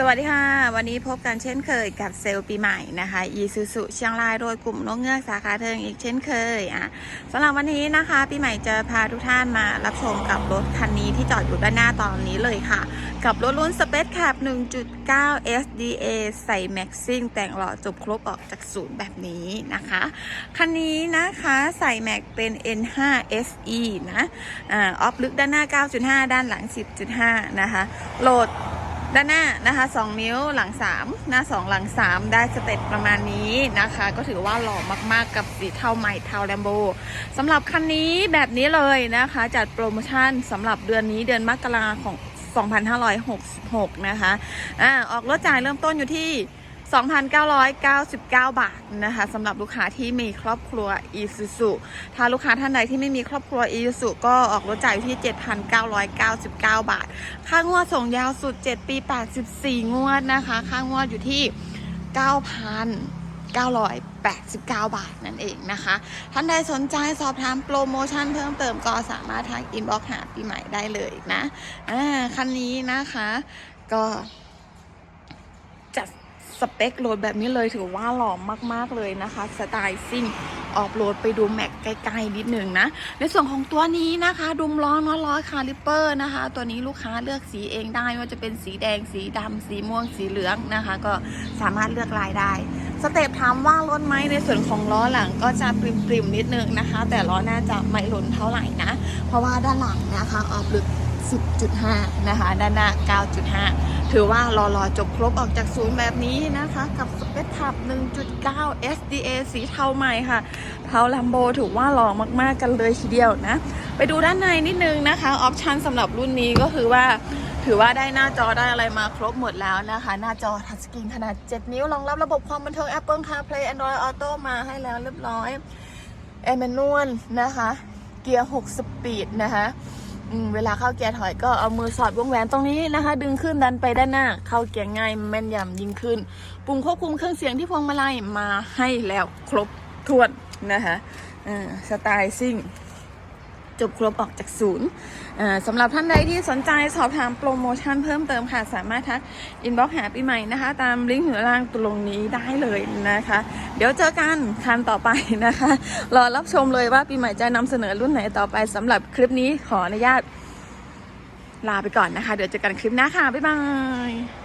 สวัสดีค่ะ วันนี้พบกันเช่นเคยกับเซลล์ปีใหม่นะคะอีซูซูเชียงรายโดยกลุ่มนกเงือกสาขาเทิงอีกเช่นเคยอะสำหรับวันนี้นะคะ ปีใหม่จะพาทุกท่านมารับชมกับรถคันนี้ที่จอดอยู่ด้านหน้าตอนนี้เลยค่ะ กับรถรุ่น Space Cap 1.9 SDA ใส่แม็กซิ่งแต่งหล่อจบครบออกจากศูนย์แบบนี้นะคะ คันนี้นะคะใส่แม็กเป็น N5 SE นะอ่าออฟลึกด้านหน้า 9.5 ด้านหลัง 10.5 นะคะโหลด ด้านหน้านะคะ 2 นิ้วหลัง 3 หน้า 2 หลัง 3 ได้สเต็ปประมาณนี้นะคะ ก็ถือว่าหล่อมากๆกับสีเทาใหม่เทาแลมโบสำหรับคันนี้แบบนี้เลยนะคะ จัดโปรโมชั่นสำหรับเดือนนี้เดือนมกราของ 2566 นะคะอ่าออกรถจ่ายเริ่มต้นอยู่ที่ 2,999 บาทนะคะสำหรับลูกค้าที่มีครอบครัว i s u z u ถ้าลูกค้าท่านใดที่ไม่มีครอบครัว i s u z u ก็ออกรถจ่ายอยู่ที่ 7,999 บาท ค่างวดส่งยาวสุด 7 ปี 84 งวดนะคะ ค่างวดอยู่ที่9,989 บาทนั่นเองนะคะ ท่านใดสนใจสอบถามโปรโมชั่นเพิ่มเติมก็สามารถทางอินบ็อกหาปีใหม่ได้เลยนะอ่าคันนี้นะคะก็ สเปคโหลดแบบนี้เลยถือว่าหล่อมากๆเลยนะคะ สไตล์ซิ่งออกโหลดไปดูแม็กใกล้ๆนิดหนึ่งนะ ในส่วนของตัวนี้นะคะดุมล้อน้อล้อคาลิเปอร์นะคะ ตัวนี้ลูกค้าเลือกสีเองได้ว่าจะเป็นสีแดงสีดำสีม่วงสีเหลืองนะคะ ก็สามารถเลือกลายได้สเตปถามว่าล้นไหมในส่วนของล้อหลังก็จะปริมๆนิดนึงนะคะ แต่ล้อหน้าจะไม่ล้นเท่าไหร่นะ เพราะว่าด้านหลังนะคะออกลึก 10.5 นะคะ ด้านหน้า 9.5 ถือว่ารอรอจบครบออกจากศูนย์แบบนี้นะคะ กับสเปซทับ1.9 SDA สีเทาใหม่ค่ะ เทาลัมโบถือว่าหล่อมากๆกันเลยทีเดียวนะ ไปดูด้านในนิดนึงนะคะ ออปชันสำหรับรุ่นนี้ก็คือว่าถือว่าได้หน้าจอได้อะไรมาครบหมดแล้วนะคะ หน้าจอทัชสกรีนขนาด 7 นิ้วรองรับระบบความบันเทิง Apple CarPlay Android Auto มาให้แล้วเรียบร้อยแอร์แมนนวลนะคะ เกียร์ 6 สปีดนะคะ เวลาเข้าเกียร์ถอยก็เอามือสอดวงแหวนตรงนี้นะคะ ดึงขึ้นดันไปด้านหน้า เข้าเกียร์ง่ายแม่นยำยิ่งขึ้น ปุ่มควบคุมเครื่องเสียงที่พวงมาลัยมาให้แล้วครบถ้วนนะคะอ่าสไตล์ซิ่ง จบครบออกจากศูนย์สำหรับท่านใดที่สนใจสอบถามโปรโมชั่นเพิ่มเติมค่ะ สามารถทักอินบ็อกหาปีใหม่นะคะ ตามลิงก์เหนือล่างตรงนี้ได้เลยนะคะ เดี๋ยวเจอกันคันต่อไปนะคะ รอรับชมเลยว่าปีใหม่จะนำเสนอรุ่นไหนต่อไปสำหรับคลิปนี้ขออนุญาตลาไปก่อนนะคะ เดี๋ยวเจอกันคลิปหน้าค่ะ บ๊ายบาย